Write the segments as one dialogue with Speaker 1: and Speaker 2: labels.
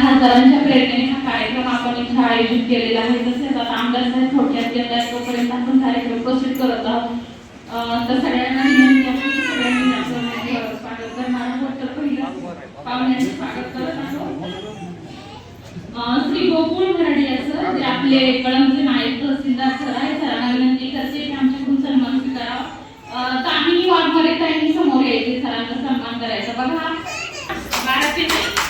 Speaker 1: खासदारांच्या प्रेरणेने हा कार्यक्रम आपण इथं आयोजित केलेला आहे. तसेच आता आमदार साहेब थोडक्यात येत तोपर्यंत आपण कार्यक्रम उपस्थित करत आहोत. तर सगळ्यांना विनंती आहे की सगळ्यांनी आपलं स्वागत करणार आहोत. तर पहिलं पाहुण्यांचे स्वागत करत आहोत. श्री गोकुळ मराठी सर जे आपले कळमचे नायक तहसीलदार सर आहे सरांना विनंती करते की आमच्याकडून सन्मान स्वीकारावा. अं, तामिनी वाघमारे ताईंनी समोर यायचे सरांचा सन्मान करायचा. बघा.
Speaker 2: बाळा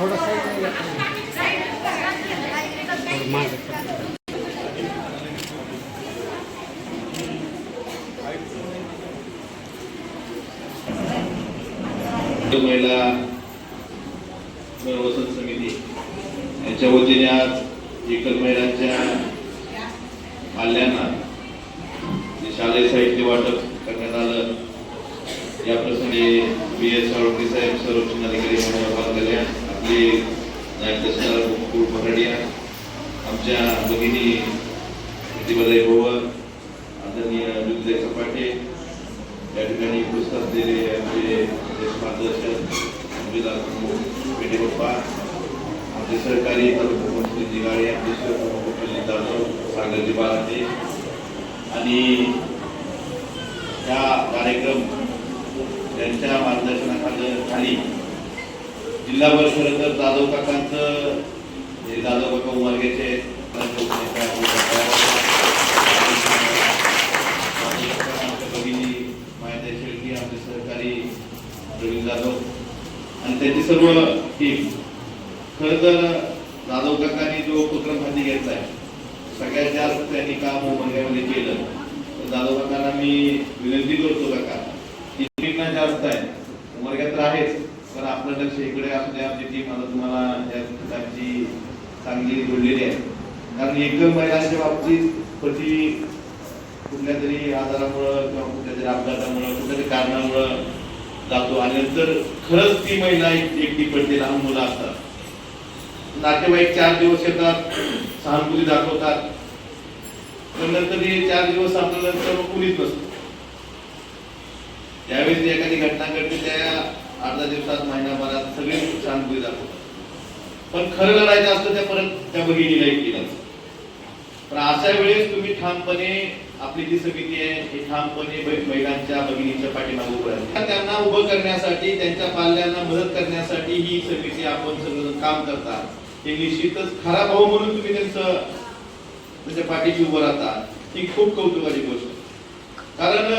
Speaker 2: थोडंसं
Speaker 3: महिला वसंत समिती यांच्या वतीने आज एकल महिलांच्या पाल्यांना जे शालेय साहित्य वाटप करण्यात आलं या प्रसंगी बी एस साळुंके साहेब संरक्षण अधिकारी म्हणून पाहिलेले आपले नायक तहसीलदार मुकुळ पराडिया आमच्या भगिनी प्रतिभाताई भोवर आदरणीय दुर्जय सपाटे या ठिकाणी उपस्थित असलेले आमचे ज्येष्ठ मार्गदर्शक अंबिला पेटे आमचे सहकारी तालुका जिगाळे आमचे सहप्रमुख जाधव सागरजी बाराटे आणि ह्या कार्यक्रम त्यांच्या मार्गदर्शनाखाली खाली जिल्हाभर खरं तर जाधव काकांचं हे जाधव काका उमार्गेचे आमच्या भगिनी मायाताई शेळके आमचे सहकारी प्रवीण जाधव. आणि त्याची सर्व टीम खर तर जाधव काकांनी जो उपक्रम हाती आहे सगळ्यात जास्त त्यांनी काम उमरग्यामध्ये केलं. तर जाधव काकांना मी विनंती करतो काका की टीमना जास्त आहे. उमरग्यात तर आहेच पण आपलं लक्ष इकडे असू द्या आमची टीम आता तुम्हाला या ठिकाणची चांगली जोडलेली आहे. कारण एकदम महिलांच्या बाबतीत प्रति कुठल्या तरी आजारामुळं किंवा कुठल्या तरी अपघातामुळं कुठल्या तरी कारणामुळं जातो आणि नंतर खरंच ती महिला एक- एकटी पडते लहान मुलं असतात. नातेवाईक चार दिवस येतात सहानुभूती दाखवतात. पण नंतर हे चार दिवस संपल्यानंतर मग कुणीच नसतं. त्यावेळेस एखादी घटना घडते त्या अर्धा दिवसात महिनाभरात सगळे सहानुभूती दाखवतात. पण खरं लढायचं असतं त्या परत त्या भगिनीला एकटीलाच पण अशा वेळेस तुम्ही ठामपणे आपली जी समिती आहे ही ठामपणे महिलांच्या भगिनींच्या पाठीमागे उभं राहते. त्यांना उभं करण्यासाठी त्यांच्या पाल्यांना मदत करण्यासाठी ही समिती आपण सगळं काम करता हे निश्चितच खरा भाऊ म्हणून तुम्ही त्यांचं त्याच्या पाठीशी उभं राहता. ही खूप कौतुकाची गोष्ट कारण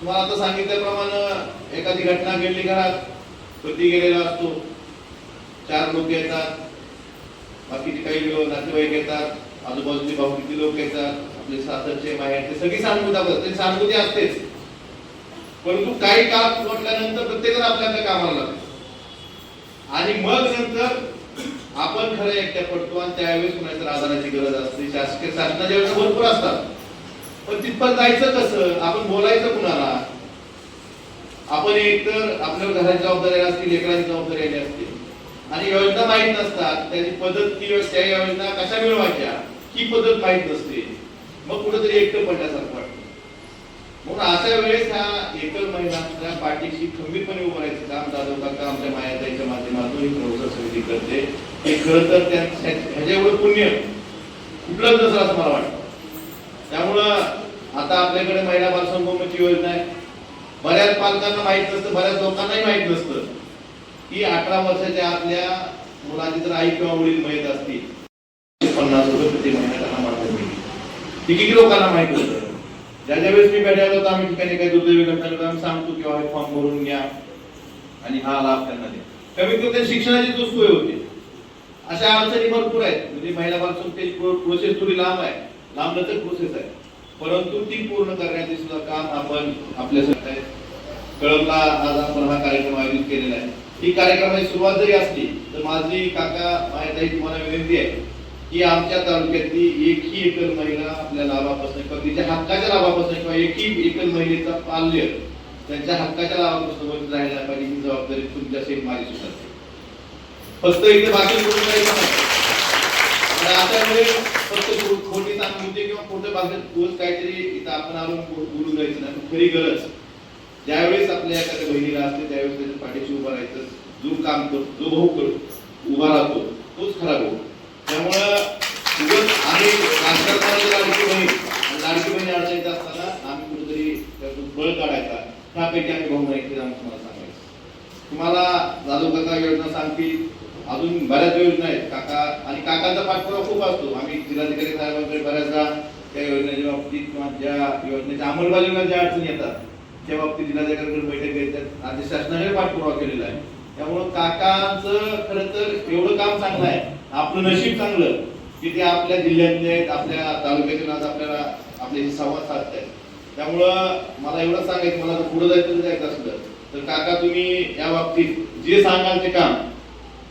Speaker 3: तुम्हाला आता सांगितल्याप्रमाणे एखादी घटना घडली घरात पती गेलेला असतो. चार लोक येतात. बाकीचे काही लोक नातेवाईक येतात. आजूबाजूचे भाऊ किती लोक येतात. आपले सासरचे माहेरचे सगळी सहानुभूती ते सहानुभूती असतेच. परंतु काही काळ म्हटल्यानंतर प्रत्येकाला आपल्या कामाला लागतो. आणि मग नंतर आपण खरं एकट्या पडतो आणि त्यावेळेस कुणाच्या आधाराची गरज असते. शासकीय शासनाच्या योजना भरपूर असतात. पण तिथपर्यंत जायचं कसं? आपण बोलायचं कुणाला? आपण एकतर आपल्या घराची जबाबदारी असतील लेकरांची जबाबदारी आली असतील. आणि योजना माहीत नसतात. त्याची पद्धत ती त्या योजना कशा मिळवायच्या? ही पद्धत माहीत नसते. मग कुठेतरी एकटं पडल्यासारखं वाटतं. म्हणून अशा वेळेस हा एकल महिलांच्या पाठीशी खंबीरपणे उभं राहायचं. काम दादा काका आमच्या मायाताईच्या माध्यमातून ही प्रवचन समिती करते. हे खरं तर त्या ह्याच्या एवढं पुण्य कुठलंच नसलं असं मला वाटतं. त्यामुळं आता आपल्याकडे महिला बाल संगोपनाची योजना आहे. बऱ्याच पालकांना माहीत नसतं बऱ्याच लोकांनाही माहीत नसतं की अठरा वर्षाच्या आतल्या मुलाची जर आई किंवा वडील माहीत असतील. पन्नास रुपये प्रति महिन्याला ते किती लोकांना माहीत होतं. ज्या ज्या वेळेस मी भेटायला होतो आम्ही ठिकाणी काही दुर्दैवी घटना घडल्यावर आम्ही सांगतो की हे फॉर्म भरून घ्या आणि हा लाभ त्यांना द्या. कमीत कमी शिक्षणाची तो सोय होते. अशा अडचणी भरपूर आहेत. म्हणजे महिलापासून ते प्रोसेस थोडी लांब आहे. लांब तर प्रोसेस आहे. परंतु ती पूर्ण करण्याचे सुद्धा काम आपण आपल्या आहे. कळमला आज आपण हा कार्यक्रम आयोजित केलेला आहे. ही कार्यक्रमाची सुरुवात जरी असली तर माझी काका माझ्या तुम्हाला विनंती आहे की आमच्या तालुक्यातली एकही एकल महिला आपल्या लाभापासून किंवा तिच्या हक्काच्या लाभापासून किंवा एकही एकल महिलेचा पाल्य त्यांच्या हक्काच्या लाभापासून वंचित राहायला पाहिजे ही जबाबदारी तुमच्या सहित माझी सुद्धा फक्त इथे भाषण करून जायचं आणि आता फक्त खोटी खोटी सांगते किंवा खोटं भाषण रोज काहीतरी इथं आपण आलो बोलून जायचं नाही. खरी गरज. ज्यावेळेस आपल्या एखाद्या बहिणीला असते त्यावेळेस त्याच्या पाठीशी उभा राहायचं. जो काम करतो जो भाऊ करतो उभा राहतो तोच खरा भाऊ. त्यामुळं उगाच आम्ही राजकारणाची लाडकी बहीण. लाडकी बहीण अडचणीत असताना आम्ही कुठेतरी त्यातून बळ काढायचा. त्यापैकी आम्ही भाऊ नाही आम्ही तुम्हाला सांगायचं. तुम्हाला जाधव काका योजना सांगतील. अजून बऱ्याच योजना आहेत. काका आणि काकांचा पाठपुरावा खूप असतो. आम्ही जिल्हाधिकारी साहेबांकडे बऱ्याचदा त्या योजनेच्या बाबतीत किंवा ज्या योजनेच्या अंमलबजावणीला ज्या अडचणी येतात त्या बाबतीत जिल्हाधिकाऱ्यांकडे बैठक घेतात राज्य शासनाने पाठपुरावा केलेला आहे. त्यामुळं काकांचं खरं तर एवढं काम चांगलं आहे. आपलं नशीब चांगलं. की ते आपल्या जिल्ह्यातले आहेत आपल्या तालुक्यातून आज आपल्याला आपल्याशी संवाद साधत आहेत त्यामुळं मला एवढं सांगायचं मला पुढे जायचं जायचं असलं. तर काका तुम्ही या बाबतीत जे सांगाल ते काम.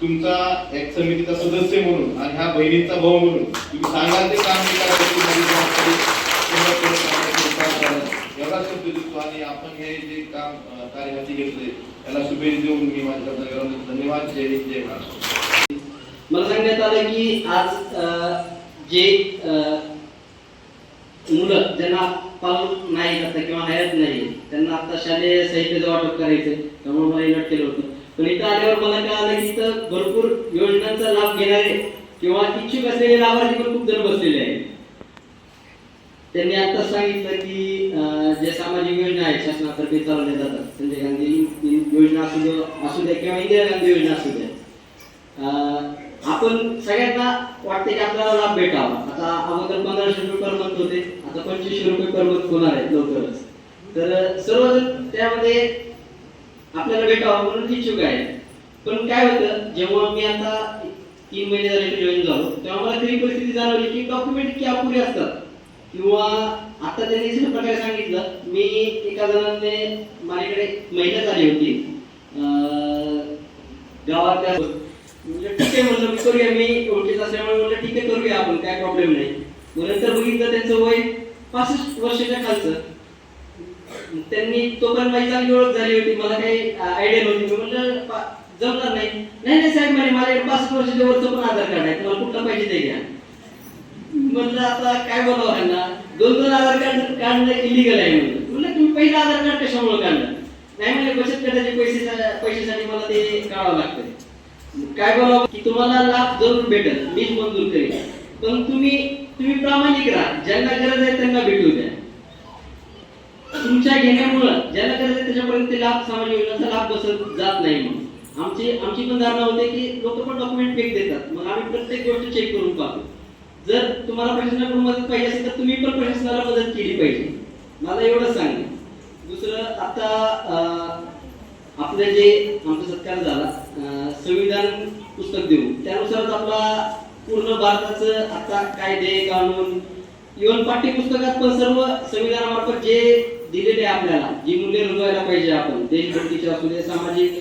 Speaker 3: तुमचा एक समितीचा सदस्य म्हणून आणि ह्या बहिणीचा भाऊ म्हणून तुम्ही सांगाल ते काम एवढाच शब्द देतो आणि आपण हे जे काम कार्यवाही घेतले त्याला शुभेच्छा देऊन मी माझ्या धन्यवाद. जय हिंद जय महाराष्ट्र
Speaker 4: मला सांगण्यात आलं की आज जे मुलं ज्यांना पालक नाही आता किंवा हयात नाही त्यांना आता शालेय साहित्याचं वाटप करायचं त्यामुळे मला इन्व्हाइट केलं होतं. पण इथं आल्यावर मला कळालं की इथं भरपूर योजनांचा लाभ घेणारे किंवा इच्छुक असलेले लाभार्थी पण खूप जण बसलेले आहेत. त्यांनी आता सांगितलं की जे ज्या सामाजिक योजना आहेत शासनातर्फे चालवल्या जातात. संजय गांधी योजना असू दे असू द्या किंवा इंदिरा गांधी योजना असू द्या आपण सगळ्यांना वाटते की आपल्याला लाभ भेटावा. आता अगोदर पंधराशे रुपये पर मंथ होते. आता पंचवीसशे रुपये पर मंथ होणार आहेत लवकरच. तर सर्वजण त्यामध्ये आपल्याला भेटावं म्हणून इच्छुक आहे पण काय होतं जेव्हा मी आता तीन महिने झाले जॉईन झालो तेव्हा मला तरी परिस्थिती जाणवली की डॉक्युमेंट इतकी अपुरे असतात. किंवा आता त्यांनी दुसऱ्या प्रकारे सांगितलं मी एका जणांनी माझ्याकडे महिलाच आली होती. गावातल्या म्हणजे ठीक आहे म्हणलं मी करूया मी ओळखीत असल्यामुळे म्हणलं ठीक आहे करूया आपण काय प्रॉब्लेम नाही. मग नंतर बघितलं त्यांचं वय पासष्ट वर्षाच्या खालचं. त्यांनी तोपर्यंत माझी चांगली ओळख झाली होती मला काही आयडिया नव्हती. मी म्हणलं जमणार नाही. नाही नाही साहेब म्हणे माझ्याकडे पासष्ट वर्षाच्या वरचं पण आधार कार्ड आहे तुम्हाला कुठलं पाहिजे ते घ्या. म्हणलं आता काय बोलावं ह्यांना? दोन दोन आधार कार्ड काढणं इलिगल आहे म्हणलं म्हणलं तुम्ही पहिलं आधार कार्ड कशामुळे काढलं? नाही म्हणजे बचत गटाचे पैसे पैशासाठी मला ते काढावं लागतं काय बोलावं? की तुम्हाला लाभ जरूर भेटल मीच मंजूर करेल पण तुम्ही तुम्ही प्रामाणिक राहा. ज्यांना गरज आहे त्यांना भेटू द्या. तुमच्या घेण्यामुळं ज्यांना गरज आहे त्याच्यापर्यंत ते लाभ सामान्य योजनाचा लाभ बसत जात नाही म्हणून. आमची आमची पण धारणा होते की लोक पण डॉक्युमेंट फेक देतात. मग आम्ही प्रत्येक गोष्ट चेक करून पाहतो. जर तुम्हाला प्रशासनाकडून मदत पाहिजे असेल तर तुम्ही पण प्रशासनाला मदत केली पाहिजे. मला एवढं सांग दुसरं आता आपलं जे आमचा सत्कार झाला संविधान पुस्तक देऊ त्यानुसारच आपला पूर्ण भारताचं आता कायदे कानून इव्हन पाठ्यपुस्तकात पण सर्व संविधानामार्फत जे दिलेले आहे आपल्याला जी मूल्य रुजवायला पाहिजे आपण देशभक्तीचे असू दे सामाजिक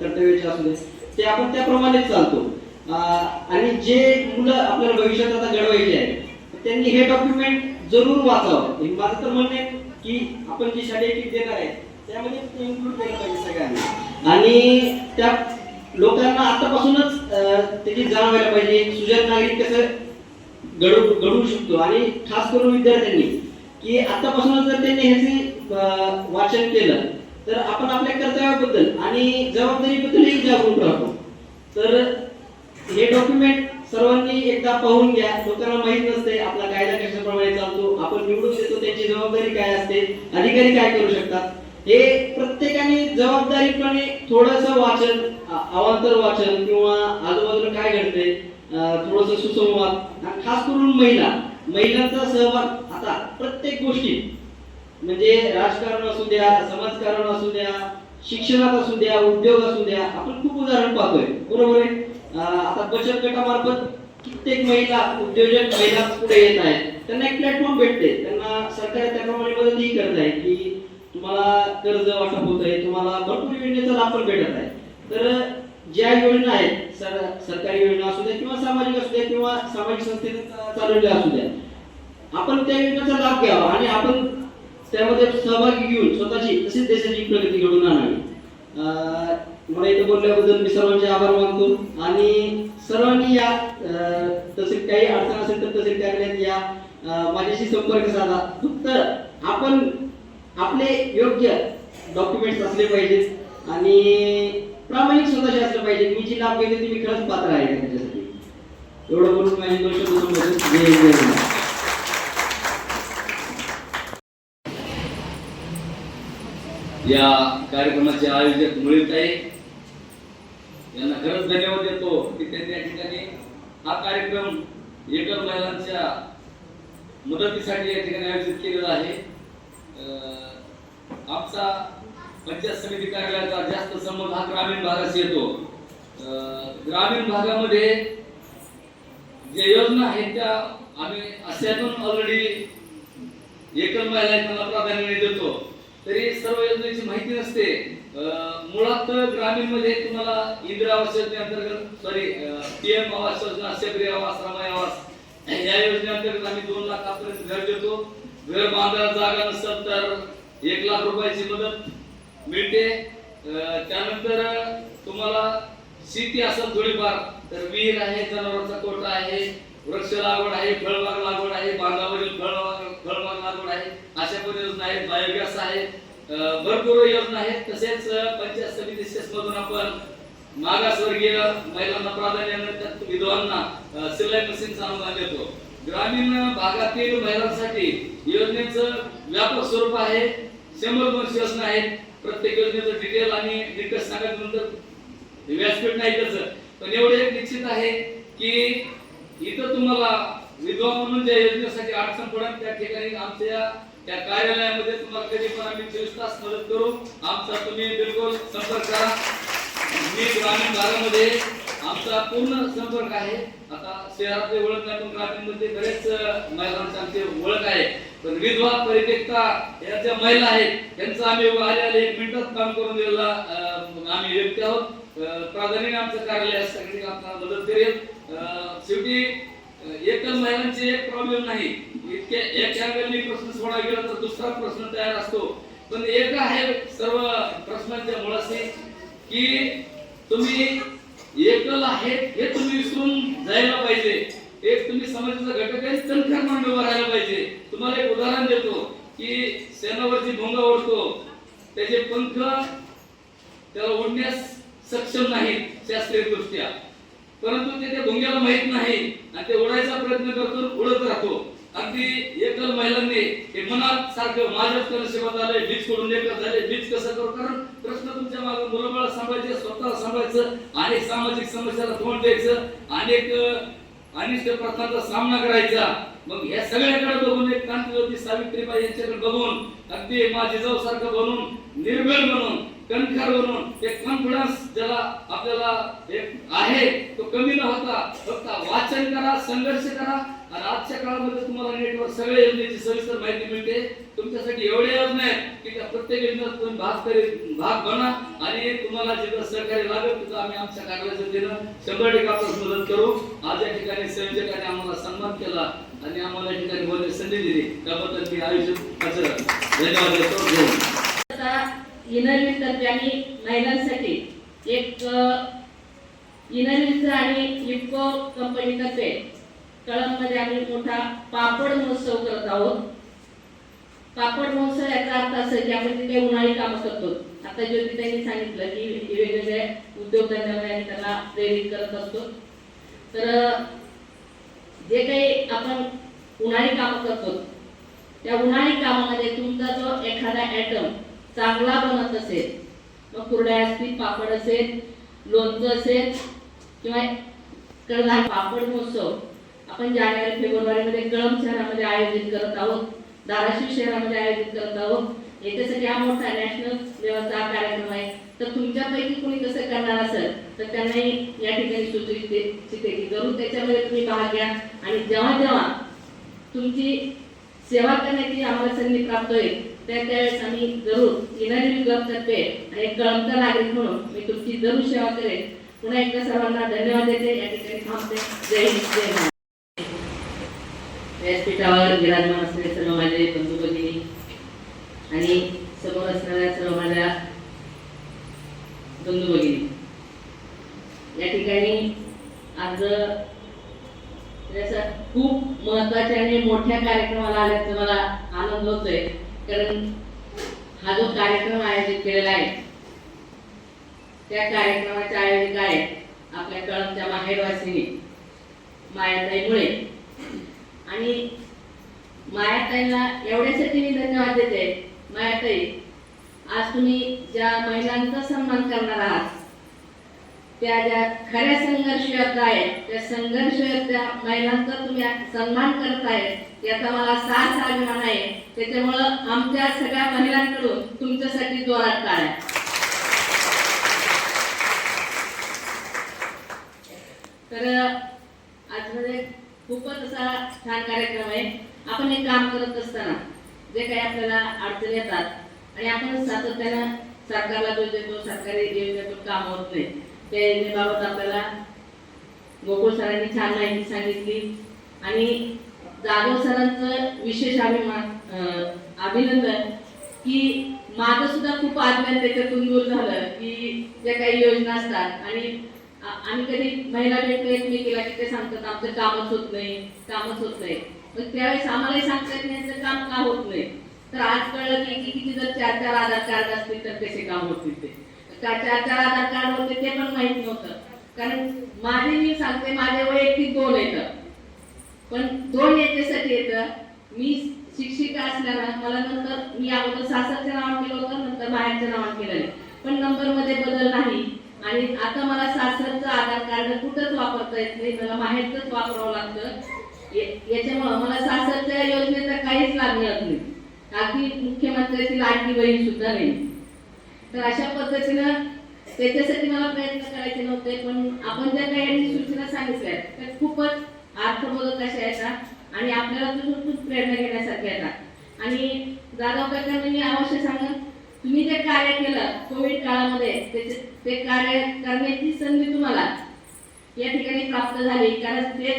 Speaker 4: कर्तव्याचे असू दे ते आपण त्याप्रमाणेच चालतो. आणि जे मुलं आपल्याला भविष्यात आता घडवायचे आहेत त्यांनी हे डॉक्युमेंट जरूर वाचावं. हे माझं तर म्हणणं आहे की आपण जी शालेय किट देणार आहे त्यामध्ये इन्क्लूड केलं पाहिजे सगळ्यांना. आणि त्या लोकांना आतापासूनच त्याची जाण व्हायला पाहिजे सुजात नागरिक कसं घडू घडवू शकतो. आणि खास करून विद्यार्थ्यांनी की आतापासूनच जर त्यांनी ह्याचे वाचन केलं तर आपण आपल्या कर्तव्याबद्दल आणि जबाबदारीबद्दलही जागरूक राहतो. तर हे डॉक्युमेंट सर्वांनी एकदा पाहून घ्या. लोकांना माहीत नसते आपला कायदा कशाप्रमाणे चालतो आपण निवडून देतो त्याची जबाबदारी काय असते अधिकारी काय करू शकतात? हे प्रत्येकाने जबाबदारीपणे थोडस वाचन अवांतर वाचन किंवा आजूबाजूला काय घडते थोडस सुसंवाद. खास करून महिला. महिलांचा सहभाग आता प्रत्येक गोष्टी म्हणजे राजकारण असू द्या समाजकारण असू द्या शिक्षणात असू द्या उद्योग असू द्या आपण खूप उदाहरण पाहतोय. बरोबर आहे? आता बचत गटामार्फत कित्येक महिला उद्योजक महिला पुढे येत आहेत. त्यांना एक प्लॅटफॉर्म भेटते. त्यांना सरकार त्याप्रमाणे मदतही करत आहे की तुम्हाला कर्ज वाटप होत आहे तुम्हाला भरपूर योजनेचा लाभ पण भेटत आहे. तर ज्या योजना आहेत सर सरकारी योजना असू द्या किंवा सामाजिक असू द्या किंवा सामाजिक संस्थेने चालवल्या असू द्या आपण त्या योजनेचा लाभ घ्यावा आणि आपण त्यामध्ये सहभागी घेऊन स्वतःची तसेच देशाची प्रगती घडवून आणावी. अं, मला इथं बोलल्याबद्दल मी सर्वांचे आभार मानतो. आणि सर्वांनी या तसे काही अडचण असेल तर तसे कार्यालयात या माझ्याशी संपर्क साधा. फक्त आपण आपले योग्य डॉक्युमेंट्स असले पाहिजेत. आणि प्रामाणिक स्वतःचे असलं पाहिजे मी जी लाभ घेते ती मी खरंच पात्र आहे त्याच्यासाठी. एवढं बोलून माझी दोन शब्द
Speaker 5: या कार्यक्रमाचे आयोजक मुळीत आहे यांना खरंच धन्यवाद देतो की त्यांनी या ठिकाणी हा कार्यक्रम एकल महिलांच्या मदतीसाठी या ठिकाणी आयोजित केलेला आहे. आमचा पंचायत समिती कार्यालयाचा जास्त संबंध हा ग्रामीण भागाशी येतो. ग्रामीण भागामध्ये जे योजना आहेत त्या आम्ही अशातून ऑलरेडी एकल महिलांना प्राधान्य देतो. तरी सर्व योजनेची माहिती नसते. मुळात ग्रामीणमध्ये तुम्हाला इंदिरा आवास योजनेअंतर्गत सॉरी पीएम आवास योजना शबरी आवास रमाई आवास या योजनेअंतर्गत आम्ही दोन लाखापर्यंत घर देतो. घर बांधायला जागा नसेल तर एक लाख रुपयाची मदत मिळते. त्यानंतर तुम्हाला शेती असेल थोडीफार तर विहीर आहे जनावरांचा कोटा आहे वृक्ष लागवड आहे फळबाग लागवड आहे बांधावरील फळबाग फळबाग लागवड आहे अशा पण योजना आहेत. बायोगॅस आहे भरपूर योजना आहेत. तसेच पंचायत समिती सेसमधून आपण मागासवर्गीय महिलांना प्राधान्य विधवांना सिलाई मशीनचं अनुदान देतो. ग्रामीण भागातील महिलांसाठी योजनेचं व्यापक स्वरूप आहे. शंभर दोनशे योजना आहेत. प्रत्येक योजनेचं डिटेल आणि डिटेल्स सांगायचं नंतर व्यासपीठ नाही त्याचं. पण एवढे एक निश्चित आहे की इथं तुम्हाला विधवा म्हणून ज्या योजनेसाठी अडचण पडत त्या ठिकाणी आमच्या त्या कार्यालयामध्ये तुम्हाला कधी पण आम्ही चोवीस तास मदत करू. आमचा तुम्ही बिलकुल संपर्क करा. मी ग्रामीण भागामध्ये आमचा पूर्ण संपर्क आहे. आता शहरातले ओळख नाही पण ग्रामीणमध्ये बरेच अं, महिलांचे आमचे ओळख आहे. पण विधवा परित्यक्ता या ज्या महिला आहेत त्यांचं आम्ही आले आले एक मिनिटात काम करून दिलेला आम्ही व्यक्ती आहोत. प्राधान्याने आमचं कार्यालय सगळी आपल्याला मदत करेल. अं, शेवटी एकच महिलांचे एक प्रॉब्लेम नाही. एक अँगलनी प्रश्न सोडा गेला तर दुसरा प्रश्न तयार असतो. पण एक आहे सर्व प्रश्नांच्या मुळाशी की तुम्ही एकल आहे हे तुम्ही विसरून जायला पाहिजे. एक तुम्ही समाजाचा घटक आहे तणखर म्हणून उभा राहायला पाहिजे. तुम्हाला एक उदाहरण देतो की सेनावरची भोंगा ओढतो. त्याचे पंख त्याला ओढण्यास सक्षम नाही शास्त्रीय दृष्ट्या. परंतु ते त्या भुंग्याला माहीत नाही आणि ते ओढायचा प्रयत्न करतो उडत राहतो. अगदी एकल महिलांनी हे मनात सारखं माझ्याच नशिबात आलंय बीज करून लेकर झाले बीज कसं करू? कारण प्रश्न तुमच्या मागे मुलाबाळा सांभाळायचे स्वतः सांभाळायचं अनेक सामाजिक समस्याला तोंड द्यायचं अनेक अनिष्ट प्रश्नांचा सामना करायचा. मग ह्या सगळ्याकडे बघून एक क्रांतिज्योती सावित्रीबाई यांच्याकडे बघून अगदी माझी जाऊ सारखं बनून निर्भय बनून कणखर बनून एक कॉन्फिडन्स ज्याला आपल्याला एक आहे तो कमी न होता फक्त वाचन करा संघर्ष करा आणि आजच्या काळामध्ये तुम्हाला नेटवर सगळ्या योजनेची सविस्तर माहिती मिळते. तुमच्यासाठी एवढ्या योजना आहेत की त्या प्रत्येक योजनेत तुम्ही भाग करीत भाग बना आणि तुम्हाला जिथं सहकार्य लागेल तिथं आम्ही आमच्या कार्यालयाच्या वतीनं शंभर टक्के आपण मदत करू. आज या ठिकाणी संयोजकाने आम्हाला सन्मान केला आणि आम्हाला या ठिकाणी बोलण्याची संधी दिली. त्याबद्दल मी आयुष्यात धन्यवाद देतो. जय हिंद.
Speaker 1: तर्फे महिलांसाठी एक इनरविलचं आणि इफको कंपनीतर्फे कळममध्ये आम्ही मोठा पापड महोत्सव करत आहोत. पापड महोत्सव याचा अर्थ असं की आपण तिथे उन्हाळी कामं करतो. आता ज्योती त्यांनी सांगितलं की वेगवेगळ्या उद्योगधंद्यामध्ये आम्ही त्यांना प्रेरित करत असतो. तर जे काही आपण उन्हाळी कामं करतो त्या उन्हाळी कामामध्ये तुमचा जो एखादा ॲटम चांगला बनत असेल मग कुरड्या असतील पापड असेल लोणचं असेल किंवा
Speaker 6: कडधान पापड महोत्सव आपण जानेवारी फेब्रुवारीमध्ये कळंब शहरामध्ये आयोजित करत आहोत धाराशिव शहरामध्ये आयोजित करत आहोत याच्यासाठी हा मोठा नॅशनल लेवलचा कार्यक्रम आहे. तर तुमच्यापैकी कोणी कसं करणार असेल तर त्यांनाही या ठिकाणी सुचवित की जरूर त्याच्यामध्ये तुम्ही भाग घ्या. आणि जेव्हा जेव्हा तुमची सेवा करण्याची आम्हाला संधी प्राप्त होईल त्या त्यावेळेस आम्ही जरूर इनारी करते आणि एक कळमचा नागरिक म्हणून मी तुमची जरूर सेवा करेन. पुन्हा एकदा सर्वांना धन्यवाद देते. या ठिकाणी थांबते. जय हिंद जय व्यासपीठावर विराजमान असलेले सर्व माझे बंधू भगिनी आणि समोर असणाऱ्या सर्व माझ्या बंधू भगिनी या ठिकाणी आज त्याचा खूप महत्त्वाच्या आणि मोठ्या कार्यक्रमाला आल्याचा मला आनंद होतोय. कारण हा जो कार्यक्रम आयोजित केलेला आहे त्या कार्यक्रमाच्या आयोजिका आहेत आपल्या कळमच्या माहेरवासिनी मायाताईमुळे. आणि मायाताईला एवढ्यासाठी मी धन्यवाद देते. मायाताई आज तुम्ही ज्या महिलांचा सन्मान करणार आहात त्या ज्या खऱ्या संघर्ष आहेत त्या संघर्ष महिलांचा तुम्ही सन्मान करताय याचा मला साथ अभिमान आहे त्याच्यामुळं आमच्या सगळ्या महिलांकडून तुमच्यासाठी जोरात टाळ्या तर आज म्हणजे खूपच असा छान कार्यक्रम आहे. आपण हे काम करत असताना जे काही आपल्याला अडचणी येतात आणि आपण सातत्यानं सरकारला जो देतो सरकारी योजनेतून काम होत नाही त्या योजनेबाबत आपल्याला गोकुळ सरांनी छान माहिती सांगितली आणि जाधव सरांचं विशेष अभिमान अभिनंदन की माझं सुद्धा खूप आज्ञान त्याच्यातून दूर झालं की ज्या काही योजना असतात आणि आणि आम्ही कधी महिला भेटतो एकमेकीला की ते सांगतात आमचं कामच होत नाही कामच होत नाही. मग त्यावेळेस आम्हालाही सांगतात यांचं काम का होत नाही? तर आज कळलं की की किती जर चार चार आधार कार्ड असतील तर कसे काम होतील ते? का चार चार आधार कार्ड होते ते पण माहीत नव्हतं. कारण माझे मी सांगते माझे वैयक्तिक दोन येतं. पण दोन याच्यासाठी येतं मी शिक्षिका असल्यानं मला नंतर मी अगोदर सासरच्या नावात केलं होतं नंतर बाहेरच्या नावात नाही. पण नंबरमध्ये बदल नाही. आणि आता मला सासरचं आधार कार्ड कुठंच वापरता येत नाही मला माहेरचंच वापरावं लागतं. याच्यामुळं मला सासरच्या योजनेचा काहीच लाभ मिळत नाही. अगदी मुख्यमंत्र्याची लाडकी बहीण सुद्धा नाही. तर अशा पद्धतीनं त्याच्यासाठी मला प्रयत्न करायचे नव्हते पण आपण ज्या काही सूचना सांगितल्या त्या खूपच अर्थबोधक अशा येतात आणि आपल्याला तर खूप प्रेरणा घेण्यासारख्या येतात आणि जाधव काकांना मी अवश्य सांगत तुम्ही जे कार्य केलं कोविड काळामध्ये त्याचे ते कार्य करण्याची संधी तुम्हाला या ठिकाणी प्राप्त झाली. कारण ते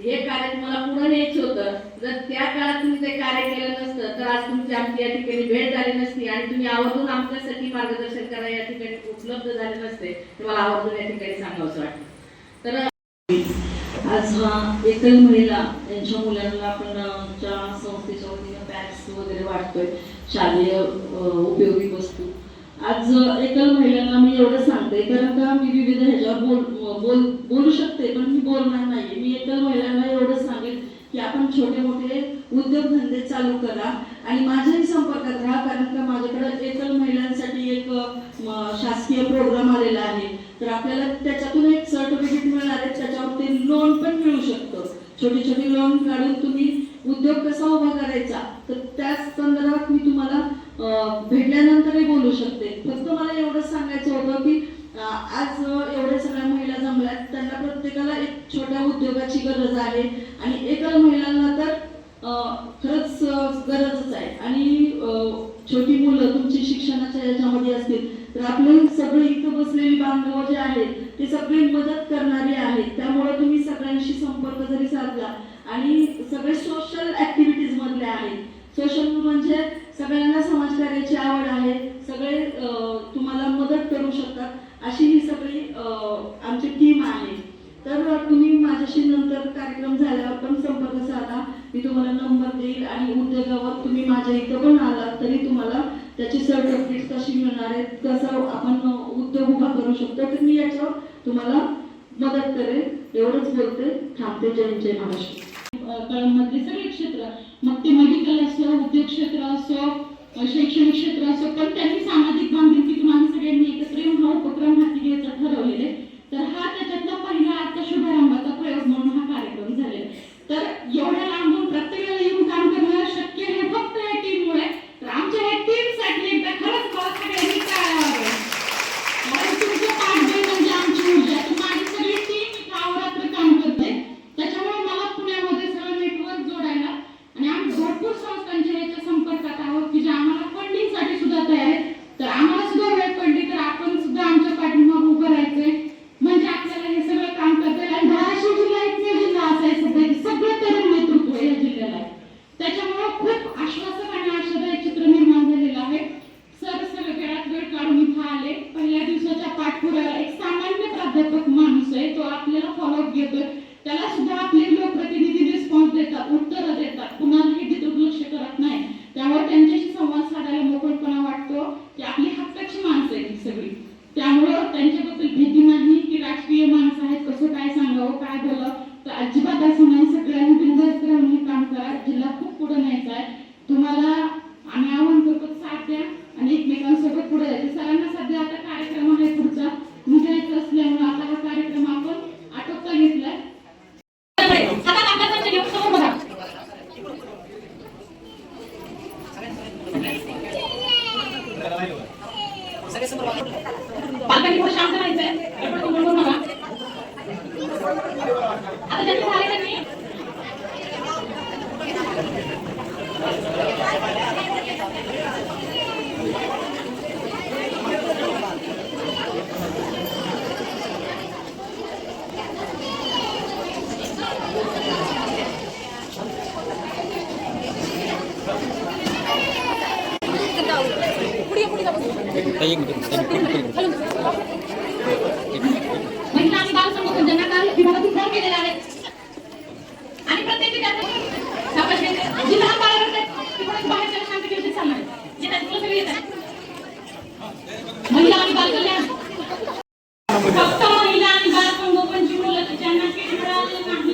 Speaker 6: हे कार्य तुम्हाला पुढे न्यायचं होतं. जर त्या काळात तुम्ही ते कार्य केलं नसतं तर आज तुमची आमची या ठिकाणी भेट झाली नसती आणि तुम्ही आवर्जून आमच्यासाठी मार्गदर्शन करा या ठिकाणी उपलब्ध झाले नसते तुम्हाला आवर्जून या ठिकाणी सांगावंसं वाटतं. तर आज हा एकल महिला यांच्या मुलांना आपण आमच्या संस्थेच्या वतीनं बॅग्स वगैरे वाटतोय शालेय उपयोगी वस्तू. आज एकल महिलांना मी एवढं सांगते कारण का मी विविध ह्याच्यावर बोल बोल बोलू शकते पण मी बोलणार नाही. मी एकल महिलांना एवढं सांगेन की आपण छोटे मोठे उद्योगधंदे चालू करा आणि माझ्याही संपर्कात राहा कारण का माझ्याकडे एकल महिलांसाठी एक शासकीय प्रोग्राम आलेला आहे. तर आपल्याला त्याच्यातून एक सर्टिफिकेट मिळणार आहे त्याच्यावरती लोन पण मिळू शकतं. छोटे छोटे लोन काढून तुम्ही उद्योग कसा उभा करायचा तर त्या संदर्भात मी तुम्हाला अं, भेटल्यानंतरही बोलू शकते. फक्त मला एवढंच सांगायचं होतं की अं, आज अं, एवढ्या सगळ्या महिला जमल्यात त्यांना प्रत्येकाला एक छोट्या उद्योगाची गरज आहे आणि एकल महिलांना तर अं, खरंच अं, गरजच आहे आणि अं, छोटी मुलं तुमची शिक्षणाच्या याच्यामध्ये असतील तर आपले सगळे इथं बसलेली बांधव जे आहेत ते सगळे मदत करणारे आहेत त्यामुळे तुम्ही सगळ्यांशी संपर्क जरी साधला आणि सगळे सोशल ऍक्टिव्हिटीज मधले आहेत सोशल म्हणजे सगळ्यांना समाजकार्याची आवड आहे सगळे अं, तुम्हाला मदत करू शकतात अशी ही सगळी आमची टीम आहे. तर तुम्ही माझ्याशी नंतर कार्यक्रम झाल्यावर पण संपर्क साधा. मी तुम्हाला नंबर देईल आणि उद्योगावर तुम्ही माझ्या इथं पण आलात तरी तुम्हाला त्याची सर्टिफिकेट कशी मिळणार आहे कसं आपण उद्योग उभा करू शकतो तर मी याच्यावर तुम्हाला मदत करेन. एवढंच बोलते. थांबते जय जय महाराष्ट्र.
Speaker 1: कळमधले सगळे क्षेत्र मग ते मेडिकल असो उद्योग क्षेत्र असो शैक्षणिक क्षेत्र असो पण त्यांनी सामाजिक बांधिलकीतून आम्ही सगळ्यांनी एकत्र येऊन हा उपक्रम हाती घ्यायचा ठरवलेले तर हा त्याच्यातला पहिला आता शुभारंभाचा प्रयोग म्हणून हा कार्यक्रम झालेला तर एवढ्या लांबून प्रत्येकाला येऊन काम
Speaker 3: नाही त्यामुळे Thank you. Thank you.